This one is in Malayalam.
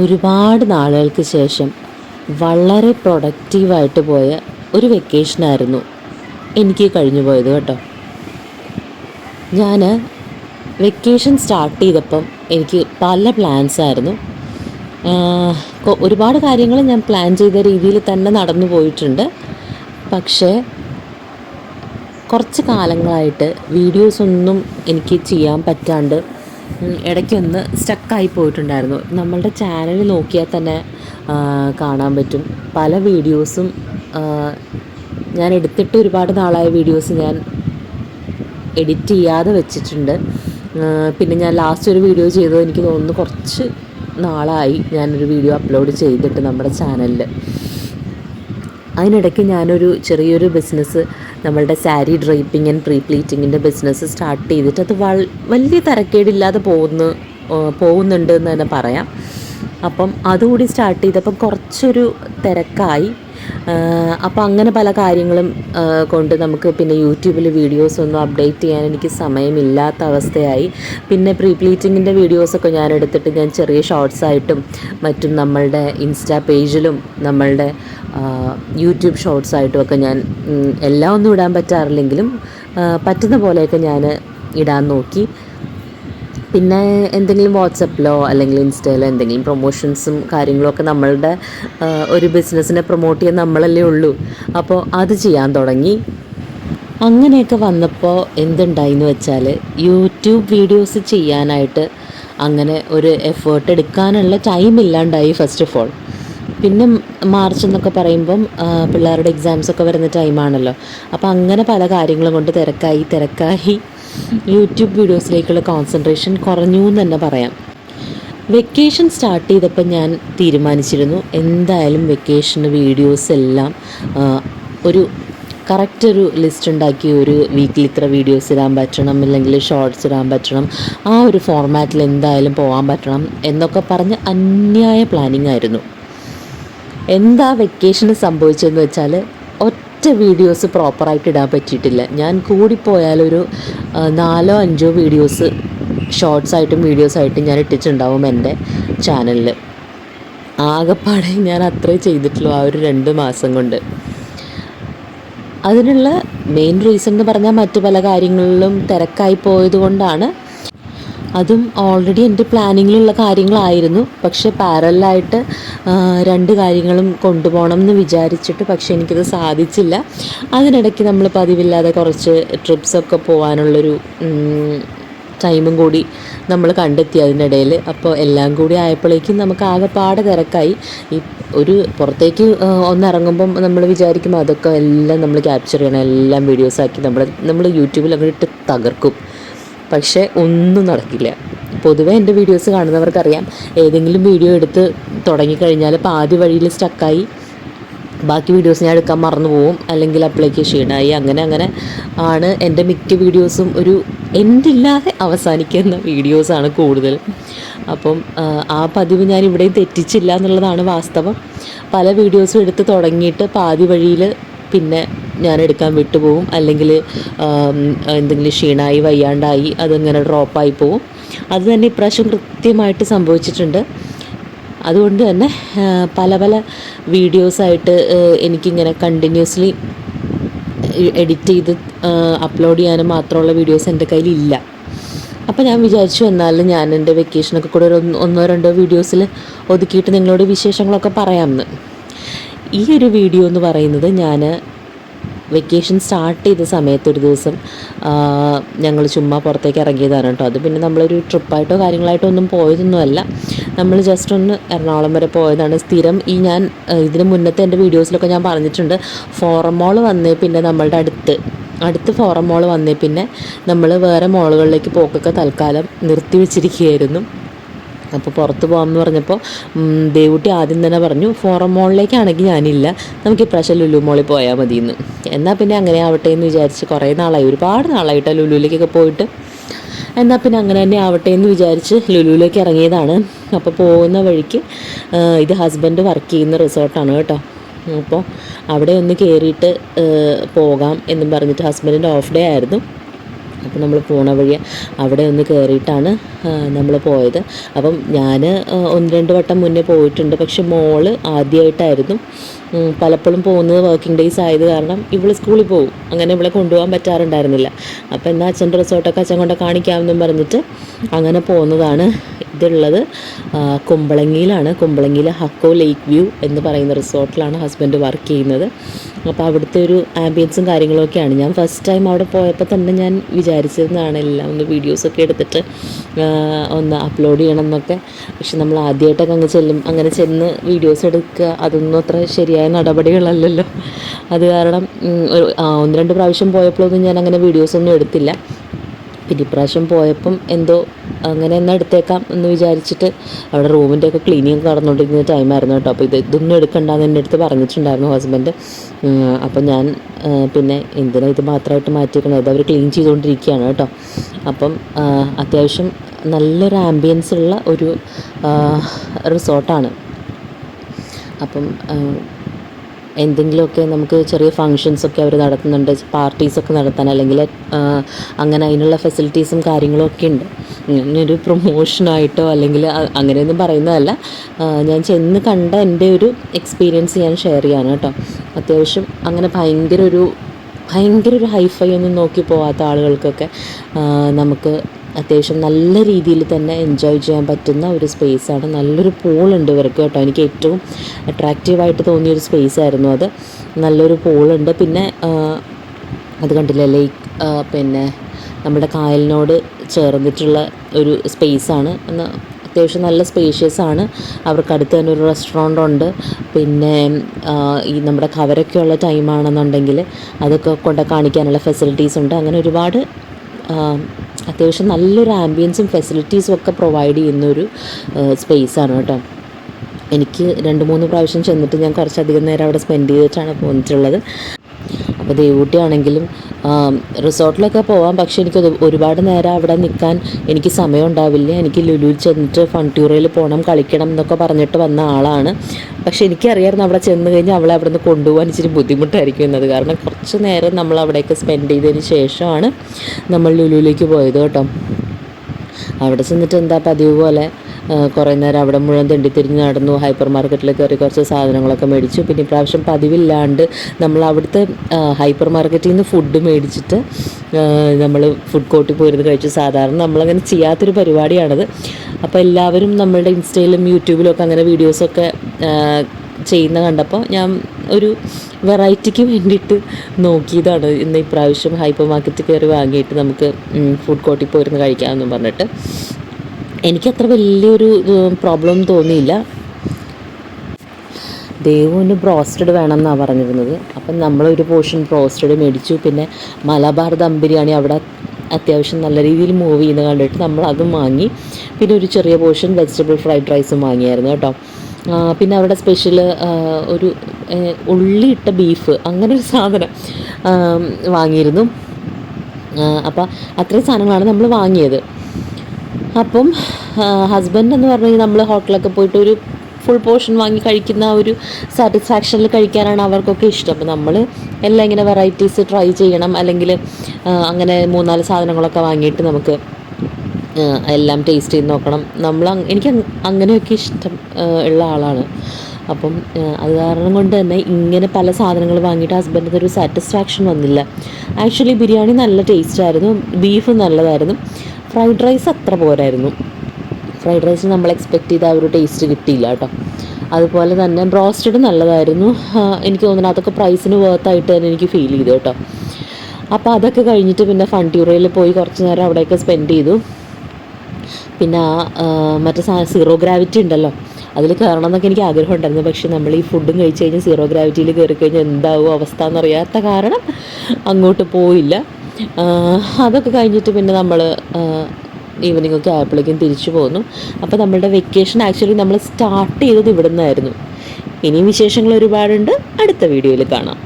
ഒരുപാട് നാളുകൾക്ക് ശേഷം വളരെ പ്രൊഡക്റ്റീവായിട്ട് പോയ ഒരു വെക്കേഷനായിരുന്നു എനിക്ക് കഴിഞ്ഞു പോയത് കേട്ടോ. ഞാൻ വെക്കേഷൻ സ്റ്റാർട്ട് ചെയ്തപ്പം എനിക്ക് പല പ്ലാൻസ് ആയിരുന്നു. ഒരുപാട് കാര്യങ്ങൾ ഞാൻ പ്ലാൻ ചെയ്ത രീതിയിൽ തന്നെ നടന്നു പോയിട്ടുണ്ട്. പക്ഷേ കുറച്ച് കാലങ്ങളായിട്ട് വീഡിയോസ് ഒന്നും എനിക്ക് ചെയ്യാൻ പറ്റാണ്ട് ഇടയ്ക്കൊന്ന് സ്റ്റക്കായി പോയിട്ടുണ്ടായിരുന്നു. നമ്മളുടെ ചാനൽ നോക്കിയാൽ തന്നെ കാണാൻ പറ്റും. പല വീഡിയോസും ഞാൻ എടുത്തിട്ട് ഒരുപാട് നാളായ വീഡിയോസ് ഞാൻ എഡിറ്റ് ചെയ്യാതെ വെച്ചിട്ടുണ്ട്. പിന്നെ ഞാൻ ലാസ്റ്റ് ഒരു വീഡിയോ ചെയ്തത് എനിക്ക് തോന്നുന്നു കുറച്ച് നാളായി ഞാനൊരു വീഡിയോ അപ്ലോഡ് ചെയ്തിട്ട് നമ്മുടെ ചാനലിൽ അതിനിടയ്ക്ക് ഞാനൊരു ചെറിയൊരു ബിസിനസ് നമ്മളുടെ സാരി ഡ്രൈപ്പിംഗ് ആൻഡ് പ്രീ പ്ലീറ്റിങ്ങിന്റെ ബിസിനസ് സ്റ്റാർട്ട് ചെയ്തിട്ട് അത് വലിയ തരക്കേടില്ലാതെ പോകുന്നു പോകുന്നുണ്ട് എന്ന് തന്നെ പറയാം. അപ്പം അതുകൂടി സ്റ്റാർട്ട് ചെയ്തപ്പം കുറച്ചൊരു തിരക്കായി. അപ്പം അങ്ങനെ പല കാര്യങ്ങളും കൊണ്ട് നമുക്ക് പിന്നെ യൂട്യൂബിൽ വീഡിയോസ് ഒന്നും അപ്ഡേറ്റ് ചെയ്യാൻ എനിക്ക് സമയമില്ലാത്ത അവസ്ഥയായി. പിന്നെ പ്രീ പ്ലീറ്റിങ്ങിന്റെ വീഡിയോസൊക്കെ ഞാൻ എടുത്തിട്ട് ഞാൻ ചെറിയ ഷോർട്സ് ആയിട്ടും മറ്റും നമ്മളുടെ ഇൻസ്റ്റാ പേജിലും നമ്മളുടെ യൂട്യൂബ് ഷോർട്സ് ആയിട്ടും ഒക്കെ ഞാൻ എല്ലാം ഒന്നും ഇടാൻ പറ്റാറില്ലെങ്കിലും പറ്റുന്ന പോലെയൊക്കെ ഞാൻ ഇടാൻ നോക്കി. പിന്നെ എന്തെങ്കിലും വാട്സപ്പിലോ അല്ലെങ്കിൽ ഇൻസ്റ്റയിലോ എന്തെങ്കിലും പ്രൊമോഷൻസും കാര്യങ്ങളൊക്കെ നമ്മളുടെ ഒരു ബിസിനസ്സിനെ പ്രൊമോട്ട് ചെയ്യാൻ നമ്മളല്ലേ ഉള്ളൂ. അപ്പോൾ അത് ചെയ്യാൻ തുടങ്ങി. അങ്ങനെയൊക്കെ വന്നപ്പോൾ എന്തുണ്ടായിന്ന് വെച്ചാൽ യൂട്യൂബ് വീഡിയോസ് ചെയ്യാനായിട്ട് അങ്ങനെ ഒരു എഫേർട്ട് എടുക്കാനുള്ള ടൈം ഇല്ലാണ്ടായി ഫസ്റ്റ് ഓഫ് ഓൾ പിന്നെ മാർച്ച് എന്നൊക്കെ പറയുമ്പം പിള്ളേരുടെ എക്സാംസ് ഒക്കെ വരുന്ന ടൈമാണല്ലോ അപ്പോൾ അങ്ങനെ പല കാര്യങ്ങളും കൊണ്ട് തിരക്കായി തിരക്കായി. യൂട്യൂബ് വീഡിയോസിലേക്കുള്ള കോൺസെൻട്രേഷൻ കുറഞ്ഞു എന്ന് തന്നെ പറയാം. വെക്കേഷൻ സ്റ്റാർട്ട് ചെയ്തപ്പോൾ ഞാൻ തീരുമാനിച്ചിരുന്നു. എന്തായാലും വെക്കേഷന് വീഡിയോസ് എല്ലാം ഒരു കറക്റ്റ് ഒരു ലിസ്റ്റ് ഉണ്ടാക്കി ഒരു വീക്കിൽ ഇത്ര വീഡിയോസ് ഇടാൻ പറ്റണം അല്ലെങ്കിൽ ഷോർട്സ് ഇടാൻ പറ്റണം ആ ഒരു ഫോർമാറ്റിൽ എന്തായാലും പോകാൻ പറ്റണം എന്നൊക്കെ പറഞ്ഞ് അന്യായ പ്ലാനിങ് ആയിരുന്നു. എന്താ വെക്കേഷന് സംഭവിച്ചതെന്ന് വെച്ചാൽ ഒറ്റ വീഡിയോസ് പ്രോപ്പറായിട്ട് ഇടാൻ പറ്റിയിട്ടില്ല. ഞാൻ കൂടിപ്പോയാലൊരു നാലോ അഞ്ചോ വീഡിയോസ് ഷോർട്സ് ആയിട്ടും വീഡിയോസ് ആയിട്ടും ഞാൻ ഇട്ടിട്ടുണ്ടാവും എന്റെ ചാനലിൽ ആകെപ്പാടെ ഞാൻ അത്രേ ചെയ്തിട്ടുള്ളൂ ആ ഒരു രണ്ട് മാസം കൊണ്ട്. അതിനുള്ള മെയിൻ റീസൺ എന്ന് പറഞ്ഞാൽ മറ്റു പല കാര്യങ്ങളിലും തിരക്കായി പോയത് കൊണ്ടാണ് അതും ഓൾറെഡി എന്റെ പ്ലാനിങ്ങിലുള്ള കാര്യങ്ങളായിരുന്നു. പക്ഷേ പാരലായിട്ട് രണ്ട് കാര്യങ്ങളും കൊണ്ടുപോകണം എന്ന് വിചാരിച്ചിട്ട് പക്ഷേ എനിക്കത് സാധിച്ചില്ല. അതിനിടയ്ക്ക് നമ്മൾ പതിവില്ലാതെ കുറച്ച് ട്രിപ്സൊക്കെ പോകാനുള്ളൊരു ടൈമും കൂടി നമ്മൾ കണ്ടെത്തി അതിനിടയിൽ അപ്പോൾ എല്ലാം കൂടി ആയപ്പോഴേക്കും നമുക്ക് ആകെപ്പാടെ തിരക്കായി. ഈ ഒരു പുറത്തേക്ക് ഒന്നിറങ്ങുമ്പം നമ്മൾ വിചാരിക്കും അതൊക്കെ എല്ലാം നമ്മൾ ക്യാപ്ചർ ചെയ്യണം. എല്ലാം വീഡിയോസാക്കി നമ്മൾ നമ്മൾ യൂട്യൂബിൽ അങ്ങോട്ട് തകർക്കും. പക്ഷേ ഒന്നും നടക്കില്ല. പൊതുവെ എന്റെ വീഡിയോസ് കാണുന്നവർക്കറിയാം. ഏതെങ്കിലും വീഡിയോ എടുത്ത് തുടങ്ങിക്കഴിഞ്ഞാൽ പാതി വഴിയിൽ സ്റ്റക്കായി ബാക്കി വീഡിയോസ് ഞാൻ എടുക്കാൻ മറന്നു പോവും. അല്ലെങ്കിൽ അപ്പോഴേക്ക് ക്ഷീണമായി അങ്ങനെ അങ്ങനെ ആണ് എന്റെ മിക്ക വീഡിയോസും ഒരു എൻഡില്ലാതെ അവസാനിക്കുന്ന വീഡിയോസാണ് കൂടുതൽ. അപ്പം ആ പതിവ് ഞാൻ ഇവിടെയും തെറ്റിച്ചില്ല എന്നുള്ളതാണ് വാസ്തവം. പല വീഡിയോസും എടുത്ത് തുടങ്ങിയിട്ട് പാതി വഴിയിൽ പിന്നെ ഞാൻ എടുക്കാൻ വിട്ടുപോകും അല്ലെങ്കിൽ എന്തെങ്കിലും ക്ഷീണമായി വയ്യാണ്ടായി അതിങ്ങനെ ഡ്രോപ്പായി പോവും. അത് തന്നെ ഇപ്രാവശ്യം കൃത്യമായിട്ട് സംഭവിച്ചിട്ടുണ്ട്. അതുകൊണ്ട് തന്നെ പല പല വീഡിയോസായിട്ട് എനിക്കിങ്ങനെ കണ്ടിന്യൂസ്ലി എഡിറ്റ് ചെയ്ത് അപ്ലോഡ് ചെയ്യാനും മാത്രമുള്ള വീഡിയോസ് എന്റെ കയ്യിലില്ല. അപ്പോൾ ഞാൻ വിചാരിച്ചു എന്നാലും ഞാൻ എന്റെ വെക്കേഷനൊക്കെ കൂടെ ഒരു ഒന്നോ രണ്ടോ വീഡിയോസിൽ ഒതുക്കിയിട്ട് നിങ്ങളോട് വിശേഷങ്ങളൊക്കെ പറയാമെന്ന്. ഈ ഒരു വീഡിയോ എന്ന് പറയുന്നത് ഞാൻ വെക്കേഷൻ സ്റ്റാർട്ട് ചെയ്ത സമയത്ത് ഒരു ദിവസം ഞങ്ങൾ ചുമ്മാ പുറത്തേക്ക് ഇറങ്ങിയതാണ് കേട്ടോ. അത് പിന്നെ നമ്മളൊരു ട്രിപ്പായിട്ടോ കാര്യങ്ങളായിട്ടോ ഒന്നും പോയതൊന്നുമല്ല. നമ്മൾ ജസ്റ്റ് ഒന്ന് എറണാകുളം വരെ പോയതാണ്. സ്ഥിരം ഈ ഞാൻ ഇതിന് മുന്നത്തെ എന്റെ വീഡിയോസിലൊക്കെ ഞാൻ പറഞ്ഞിട്ടുണ്ട്. ഫോറം മോൾ വന്നേ പിന്നെ നമ്മളുടെ അടുത്ത് അടുത്ത് ഫോറം മോൾ വന്നേ പിന്നെ നമ്മൾ വേറെ മോളുകളിലേക്ക് പോക്കൊക്കെ തൽക്കാലം നിർത്തി വെച്ചിരിക്കുകയായിരുന്നു അപ്പോൾ പുറത്ത് പോകാമെന്ന് പറഞ്ഞപ്പോൾ ദേവുട്ടി ആദ്യം തന്നെ പറഞ്ഞു ഫോറം മോളിലേക്കാണെങ്കിൽ ഞാനില്ല. നമുക്ക് ഇപ്രാവശ്യം ലുലു മോളിൽ പോയാൽ മതിയെന്ന് എന്നാൽ പിന്നെ അങ്ങനെ ആവട്ടെ എന്ന് വിചാരിച്ച് കുറേ നാളായി. ഒരുപാട് നാളായിട്ട് ലുലുവിലേക്കൊക്കെ പോയിട്ട്. എന്നാൽ പിന്നെ അങ്ങനെ തന്നെ ആവട്ടെ എന്ന് വിചാരിച്ച് ലുലുവിലേക്ക് ഇറങ്ങിയതാണ്. അപ്പോൾ പോകുന്ന വഴിക്ക് ഇത് ഹസ്ബൻഡ് വർക്ക് ചെയ്യുന്ന റിസോർട്ടാണ് കേട്ടോ. അപ്പോൾ അവിടെ ഒന്ന് കയറിയിട്ട് പോകാം എന്നും പറഞ്ഞിട്ട് ഹസ്ബൻഡിന്റെ ഓഫ് ഡേ ആയിരുന്നു. അപ്പോൾ നമ്മൾ പോണ വഴി അവിടെ ഒന്ന് കയറിയിട്ടാണ് നമ്മൾ പോയത്. അപ്പം ഞാൻ ഒന്ന് രണ്ട് വട്ടം മുന്നേ പോയിട്ടുണ്ട്. പക്ഷെ മോൾ ആദ്യമായിട്ടായിരുന്നു പലപ്പോഴും പോകുന്നത് വർക്കിംഗ് ഡേയ്സ് ആയത് കാരണം ഇവൾ സ്കൂളിൽ പോകും. അങ്ങനെ ഇവളെ കൊണ്ടുപോകാൻ പറ്റാറുണ്ടായിരുന്നില്ല. അപ്പോൾ എന്നാൽ അച്ഛന്റെ റിസോർട്ടൊക്കെ അച്ഛൻ കൊണ്ട് കാണിക്കാമെന്നും പറഞ്ഞിട്ട് അങ്ങനെ പോകുന്നതാണ് ഇതുള്ളത്. കുമ്പളങ്ങിയിലാണ്. കുമ്പളങ്ങിയിലെ ഹക്കോ ലേക്ക് വ്യൂ എന്ന് പറയുന്ന റിസോർട്ടിലാണ് ഹസ്ബൻഡ് വർക്ക് ചെയ്യുന്നത്. അപ്പോൾ അവിടുത്തെ ഒരു ആംബിയൻസും കാര്യങ്ങളൊക്കെയാണ്. ഞാൻ ഫസ്റ്റ് ടൈം അവിടെ പോയപ്പോൾ തന്നെ ഞാൻ വിചാരിച്ചിരുന്നതാണ് എല്ലാം ഒന്ന് വീഡിയോസൊക്കെ എടുത്തിട്ട് ഒന്ന് അപ്ലോഡ് ചെയ്യണം എന്നൊക്കെ. പക്ഷെ നമ്മൾ ആദ്യമായിട്ടൊക്കെ അങ്ങ് ചെല്ലും അങ്ങനെ ചെന്ന് വീഡിയോസ് എടുക്കുക അതൊന്നും അത്ര ശരിയായ നടപടികളല്ലല്ലോ. അത് കാരണം ഒന്ന് രണ്ട് പ്രാവശ്യം പോയപ്പോഴൊന്നും ഞാൻ അങ്ങനെ വീഡിയോസൊന്നും എടുത്തില്ല. പിന്നെ ഇപ്രാവശ്യം പോയപ്പം എന്തോ അങ്ങനെ എന്നാൽ എടുത്തേക്കാം എന്ന് വിചാരിച്ചിട്ട് അവിടെ റൂമിന്റെ ഒക്കെ ക്ലീനിങ് നടന്നുകൊണ്ടിരുന്ന ടൈമായിരുന്നു കേട്ടോ. അപ്പോൾ ഇത് ഇതൊന്നും എടുക്കണ്ടെന്ന് എന്റെ അടുത്ത് പറഞ്ഞിട്ടുണ്ടായിരുന്നു ഹസ്ബൻഡ് അപ്പോൾ ഞാൻ പിന്നെ എന്തിനാ ഇത് മാത്രമായിട്ട് മാറ്റിയേക്കണം? ഇത് അവർ ക്ലീൻ ചെയ്തുകൊണ്ടിരിക്കുകയാണ് കേട്ടോ. അപ്പം അത്യാവശ്യം നല്ലൊരു ആംബിയൻസ് ഉള്ള ഒരു റിസോർട്ടാണ് അപ്പം എന്തെങ്കിലുമൊക്കെ നമുക്ക് ചെറിയ ഫങ്ഷൻസൊക്കെ അവർ നടത്തുന്നുണ്ട് പാർട്ടീസൊക്കെ നടത്താൻ അല്ലെങ്കിൽ അങ്ങനെ അതിനുള്ള ഫെസിലിറ്റീസും കാര്യങ്ങളും ഒക്കെ ഉണ്ട്. ഇങ്ങനൊരു പ്രൊമോഷനായിട്ടോ അല്ലെങ്കിൽ അങ്ങനെയൊന്നും പറയുന്നതല്ല. ഞാൻ ചെന്ന് കണ്ട എന്റെ ഒരു എക്സ്പീരിയൻസ് ഞാൻ ഷെയർ ചെയ്യാണ് കേട്ടോ. അത്യാവശ്യം അങ്ങനെ ഭയങ്കര ഒരു ഭയങ്കര ഒരു ഹൈഫൈ ഒന്നും നോക്കി പോവാത്ത ആളുകൾക്കൊക്കെ നമുക്ക് അത്യാവശ്യം നല്ല രീതിയിൽ തന്നെ എൻജോയ് ചെയ്യാൻ പറ്റുന്ന ഒരു സ്പേസാണ് നല്ലൊരു പൂളുണ്ട് ഇവർക്ക് കേട്ടോ. എനിക്ക് ഏറ്റവും അട്രാക്റ്റീവായിട്ട് തോന്നിയൊരു സ്പേസ് ആയിരുന്നു അത്. നല്ലൊരു പൂളുണ്ട് പിന്നെ അത് കണ്ടില്ലേ? ലേക്ക് പിന്നെ നമ്മുടെ കായലിനോട് ചേർന്നിട്ടുള്ള ഒരു സ്പേസാണ് എന്ന് അത്യാവശ്യം നല്ല സ്പേഷ്യസ് ആണ്. അവർക്ക് അടുത്ത് തന്നെ ഒരു റെസ്റ്റോറന്റ് ഉണ്ട്. പിന്നെ ഈ നമ്മുടെ കവരൊക്കെ ഉള്ള ടൈമാണെന്നുണ്ടെങ്കിൽ അതൊക്കെ കൊണ്ട് കാണിക്കാനുള്ള ഫെസിലിറ്റീസ് ഉണ്ട്. അങ്ങനെ ഒരുപാട് അത്യാവശ്യം നല്ലൊരു ആംബിയൻസും ഫെസിലിറ്റീസും ഒക്കെ പ്രൊവൈഡ് ചെയ്യുന്നൊരു സ്പേസാണ് കേട്ടോ. എനിക്ക് രണ്ട് മൂന്ന് പ്രാവശ്യം ചെന്നിട്ട് ഞാൻ കുറച്ചധികം നേരം അവിടെ സ്പെൻഡ് ചെയ്തിട്ടാണ് പോന്നിട്ടുള്ളത്. അപ്പോൾ ദേവൂട്ടിയാണെങ്കിലും റിസോർട്ടിലൊക്കെ പോവാം. പക്ഷേ എനിക്ക് ഒരുപാട് നേരം അവിടെ നിൽക്കാൻ എനിക്ക് സമയം ഉണ്ടാവില്ല എനിക്ക് ലുലുവിൽ ചെന്നിട്ട് ഫൺട്യൂറയിൽ പോകണം കളിക്കണം എന്നൊക്കെ പറഞ്ഞിട്ട് വന്ന ആളാണ്. പക്ഷേ എനിക്കറിയാമായിരുന്നു അവിടെ ചെന്ന് കഴിഞ്ഞാൽ അവളെ അവിടെ നിന്ന് കൊണ്ടുപോകാൻ ഇച്ചിരി ബുദ്ധിമുട്ടായിരിക്കും എന്നത്. കാരണം കുറച്ച് നേരം നമ്മൾ അവിടെയൊക്കെ സ്പെൻഡ് ചെയ്തതിന് ശേഷമാണ് നമ്മൾ ലുലുവിലേക്ക് പോയത് കേട്ടോ. അവിടെ ചെന്നിട്ട് എന്താ പതിവ് പോലെ കുറേ നേരം അവിടെ മുഴുവൻ തെണ്ടിത്തിരിഞ്ഞ് നടന്നു ഹൈപ്പർ മാർക്കറ്റിൽ കയറി കുറച്ച് സാധനങ്ങളൊക്കെ മേടിച്ചു. പിന്നെ ഇപ്രാവശ്യം പതിവില്ലാണ്ട് നമ്മൾ അവിടുത്തെ ഹൈപ്പർ മാർക്കറ്റിൽ നിന്ന് ഫുഡ് മേടിച്ചിട്ട് നമ്മൾ ഫുഡ് കോർട്ടിൽ പോയിരുന്ന് കഴിച്ചു. സാധാരണ നമ്മളങ്ങനെ ചെയ്യാത്തൊരു പരിപാടിയാണത്. അപ്പോൾ എല്ലാവരും നമ്മളുടെ ഇൻസ്റ്റയിലും യൂട്യൂബിലും ഒക്കെ അങ്ങനെ വീഡിയോസൊക്കെ ചെയ്യുന്ന കണ്ടപ്പോൾ ഞാൻ ഒരു വെറൈറ്റിക്ക് വേണ്ടിയിട്ട് നോക്കിയതാണ്. ഇന്ന് ഇപ്രാവശ്യം ഹൈപ്പർ മാർക്കറ്റിൽ കയറി വാങ്ങിയിട്ട് നമുക്ക് ഫുഡ് കോർട്ടിൽ പോയിരുന്ന് കഴിക്കാമെന്നും പറഞ്ഞിട്ട്. എനിക്കത്ര വലിയൊരു പ്രോബ്ലം തോന്നിയില്ല. ദേവുവിന് ബ്രോസ്റ്റഡ് വേണമെന്നാണ് പറഞ്ഞിരുന്നത്. അപ്പം നമ്മളൊരു പോർഷൻ ബ്രോസ്റ്റഡ് മേടിച്ചു. പിന്നെ മലബാർ ദം ബിരിയാണി അവിടെ അത്യാവശ്യം നല്ല രീതിയിൽ മൂവ് ചെയ്യുന്ന കണ്ടിട്ട് നമ്മൾ അതും വാങ്ങി. പിന്നെ ഒരു ചെറിയ പോർഷൻ വെജിറ്റബിൾ ഫ്രൈഡ് റൈസും വാങ്ങിയായിരുന്നു കേട്ടോ. പിന്നെ അവരുടെ സ്പെഷ്യൽ ഒരു ഉള്ളിയിട്ട ബീഫ് അങ്ങനെ ഒരു സാധനം വാങ്ങിയിരുന്നു. അപ്പോൾ അത്രയും സാധനങ്ങളാണ് നമ്മൾ വാങ്ങിയത്. അപ്പം ഹസ്ബൻഡ് എന്ന് പറഞ്ഞു കഴിഞ്ഞാൽ നമ്മൾ ഹോട്ടലൊക്കെ പോയിട്ട് ഒരു ഫുൾ പോർഷൻ വാങ്ങി കഴിക്കുന്ന ആ ഒരു സാറ്റിസ്ഫാക്ഷനിൽ കഴിക്കാനാണ് അവർക്കൊക്കെ ഇഷ്ടം. അപ്പോൾ നമ്മൾ എല്ലാം ഇങ്ങനെ വെറൈറ്റീസ് ട്രൈ ചെയ്യണം. അല്ലെങ്കിൽ അങ്ങനെ മൂന്നാൽ സാധനങ്ങളൊക്കെ വാങ്ങിയിട്ട് നമുക്ക് എല്ലാം ടേസ്റ്റ് ചെയ്ത് നോക്കണം. നമ്മൾ എനിക്ക് അങ്ങനെയൊക്കെ ഇഷ്ടം ഉള്ള ആളാണ്. അപ്പം അത് കാരണം കൊണ്ട് തന്നെ ഇങ്ങനെ പല സാധനങ്ങൾ വാങ്ങിയിട്ട് ഹസ്ബൻഡിന് ഒരു സാറ്റിസ്ഫാക്ഷൻ വന്നില്ല. ആക്ച്വലി ബിരിയാണി നല്ല ടേസ്റ്റ് ആയിരുന്നു. ബീഫ് നല്ലതായിരുന്നു. ഫ്രൈഡ് റൈസ് അത്ര പോരായിരുന്നു. ഫ്രൈഡ് റൈസ് നമ്മൾ എക്സ്പെക്റ്റ് ചെയ്ത ആ ഒരു ടേസ്റ്റ് കിട്ടിയില്ല കേട്ടോ. അതുപോലെ തന്നെ ബ്രോസ്റ്റഡ് നല്ലതായിരുന്നു. എനിക്ക് തോന്നുന്നു അതൊക്കെ പ്രൈസിന് വേർത്തായിട്ട് തന്നെ എനിക്ക് ഫീൽ ചെയ്തു കേട്ടോ. അപ്പോൾ അതൊക്കെ കഴിഞ്ഞിട്ട് പിന്നെ ഫണ്ടിയൂറയിൽ പോയി കുറച്ച് നേരം അവിടെയൊക്കെ സ്പെൻഡ് ചെയ്തു. പിന്നെ ആ മറ്റേ സീറോ ഗ്രാവിറ്റി ഉണ്ടല്ലോ. അതിൽ കയറണം എന്നൊക്കെ എനിക്ക് ആഗ്രഹം ഉണ്ടായിരുന്നു. പക്ഷേ നമ്മൾ ഈ ഫുഡും കഴിച്ച് കഴിഞ്ഞ് സീറോ ഗ്രാവിറ്റിയിൽ കയറി കഴിഞ്ഞാൽ എന്താവും അവസ്ഥ എന്നറിയാത്ത കാരണം അങ്ങോട്ട് പോയില്ല. അതൊക്കെ കഴിഞ്ഞിട്ട് പിന്നെ നമ്മൾ ഈവനിങ് ഒക്കെ ആയപ്പോഴേക്കും തിരിച്ചു പോന്നു. അപ്പോൾ നമ്മളുടെ വെക്കേഷൻ ആക്ച്വലി നമ്മൾ സ്റ്റാർട്ട് ചെയ്തത് ഇവിടെ നിന്നായിരുന്നു ഇനിയും വിശേഷങ്ങൾ ഒരുപാടുണ്ട്. അടുത്ത വീഡിയോയിൽ കാണാം.